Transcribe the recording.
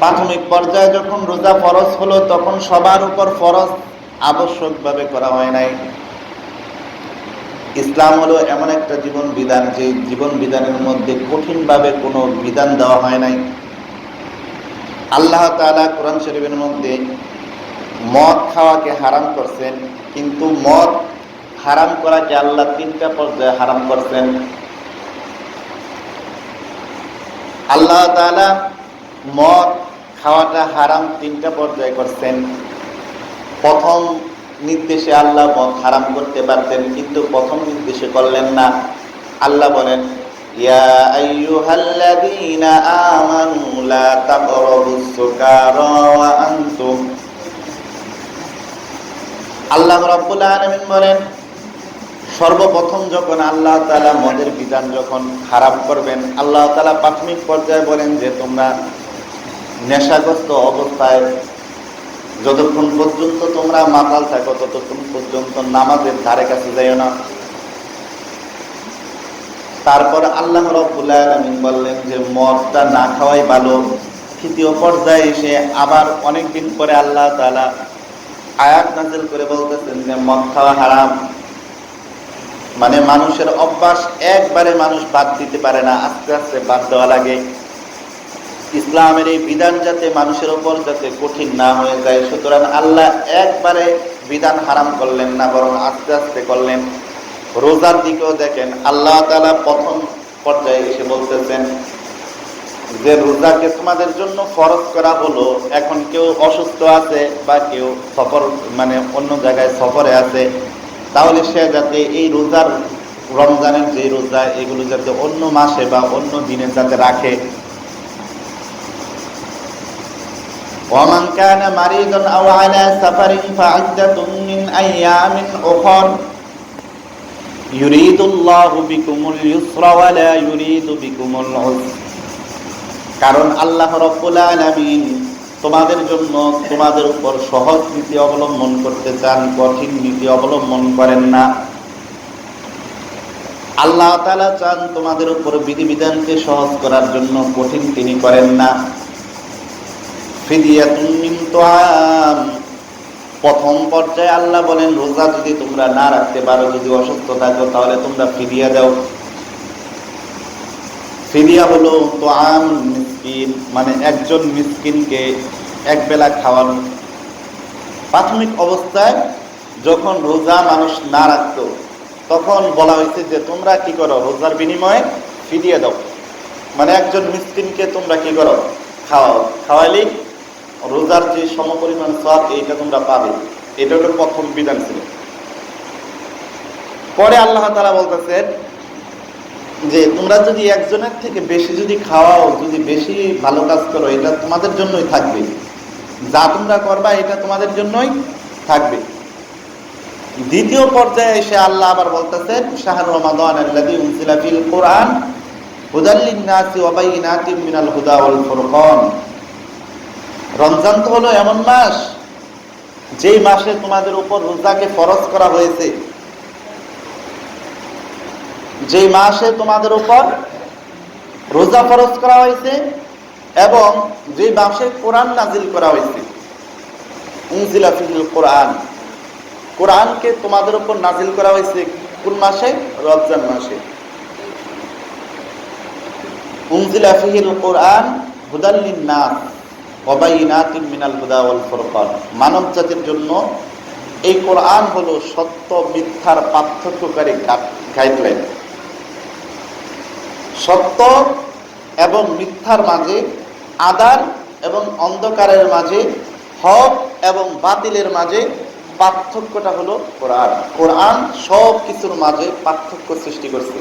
প্রাথমিক পর্যায়ে যখন রোজা ফরজ হলো, তখন সবার উপর ফরজ আবশ্যকভাবে করা হয় নাই। ইসলাম হলো এমন একটা জীবন বিধান, যে জীবন বিধানের মধ্যে কঠিনভাবে কোনো বিধান দেওয়া হয় নাই। আল্লাহ তাআলা কোরআন শরীফের মধ্যে মদ খাওয়াকে হারাম করছেন, কিন্তু মদ হারাম করাকে আল্লাহ তিনটা পর্যায়ে হারাম করছেন। আল্লাহ তাআলা মদ খাওয়াটা হারাম, তিনটা পর্যায়ে করছেন। প্রথম নির্দেশে আল্লাহ হারাম করতে পারতেন, কিন্তু প্রথম নির্দেশে করলেন না। আল্লাহ বলেন আল্লাহ রাব্বুল আলামিন বলেন, সর্বপ্রথম যখন আল্লাহ তাআলা মদের বিধান যখন খারাপ করবেন, আল্লাহ তাআলা প্রাথমিক পর্যায়ে বলেন যে তোমরা নেশাগ্রস্ত অবস্থায় যতক্ষণ পর্যন্ত তোমরা মাতাল থাকো, ততক্ষণ পর্যন্ত নামাজের ধারে কাছে যাইও না। তারপর আল্লাহ রব্বুল আলামিন বললেন যে, মদটা না খাওয়াই ভালো। তৃতীয় পর্যায়ে এসে আবার অনেক দিন পরে আল্লাহ তালা আয়াত নাজিল করে বলতেছেন যে, মদ খাওয়া হারাম। মানে মানুষের অভ্যাস একবারে মানুষ বাদ দিতে পারে না, আস্তে আস্তে বাদ দেওয়া লাগে। ইসলামের এই বিধান যাতে মানুষের ওপর যাতে কঠিন না হয়ে যায়, সুতরাং আল্লাহ একবারে বিধান হারাম করলেন না, বরং আস্তে আস্তে করলেন। রোজার দিকেও দেখেন, আল্লাহ তালা প্রথম পর্যায়ে এসে বলতেছেন যে, রোজাকে তোমাদের জন্য ফরজ করা হলো, এখন কেউ অসুস্থ আছে বা কেউ সফর মানে অন্য জায়গায় সফরে আছে, তাহলে সে যাতে এই রোজার, রমজানের যে রোজা, এগুলো যাতে অন্য মাসে বা অন্য দিনে যাতে রাখে ومن كان مريضا أو على سفر فعدة من أيام أخر يريد الله بكم اليسر ولا يريد بكم العسر কারণ আল্লাহ রব্বুল আলামিন তোমাদের জন্য তোমাদের উপর সহজ নীতি অবলম্বন করতে চান কঠিন নীতি অবলম্বন করেন না আল্লাহ তাআলা চান তোমাদের উপর বিধিবিধানকে সহজ করার জন্য কঠিন তিনি করেন না ফিদিয়াতুন মিন তুআম প্রথম পর্যায়ে আল্লাহ বলেন, রোজা যদি তোমরা না রাখতে পারো, যদি অসুস্থ থাকো, তাহলে তোমরা ফিদিয়া দাও। ফিরিয়া হলো তো আম মিসকিন মানে একজন মিসকিনকে এক বেলা খাওয়ানো। প্রাথমিক অবস্থায় যখন রোজা মানুষ না রাখতো, তখন বলা হয়েছে যে, তোমরা কি করো, রোজার বিনিময়ে ফিরিয়ে দাও। মানে একজন মিসকিনকে তোমরা কি করো, খাওয়াও। খাওয়াইলেই রোজার যে সমপরিমাণ সব এইটা তোমরা পাবে। এটা হলো প্রথম বিধান ছিল। পরে আল্লাহ তালা বলতেছেন যে, তোমরা যদি একজনের থেকে বেশি যদি খাওয়াও, যদি বেশি ভালো কাজ করো, এটা তোমাদের জন্যই থাকবে। যা তোমরা করবা, এটা তোমাদের জন্যই থাকবে। দ্বিতীয় পর্যায়ে এসে আল্লাহ আবার বলতেছেন, শাহর রমাদান আল্লাযী উনজিলা ফিল কোরআন হুদাল লিন-নাসি ওয়া বাইয়িনাতিন মিনাল হুদা ওয়াল ফুরকান। রমজান তো হলো এমন মাস, যেই মাসে তোমাদের উপর রোজাকে ফরজ করা হয়েছে। যে মাসে তোমাদের উপর রোজা ফরজ করা হয়েছে এবং যে মাসে কোরআন নাজিল করা হয়েছে। কোরআন। কোরআনকে তোমাদের উপর নাজিল করা হয়েছে কোন মাসে? রমজান মাসে। উনজিলা ফিল কোরআন হুদাল্লিন নাস মানব জাতির জন্য এই কোরআন হলো সত্য, মিথ্যার পার্থক্যকারী গাইডলাইন সত্য এবং মিথ্যার মাঝে আদার এবং অন্ধকারের মাঝে, হক এবং বাতিলের মাঝে পার্থক্যটা হলো কোরআন। কোরআন সব কিছুর মাঝে পার্থক্য সৃষ্টি করছে।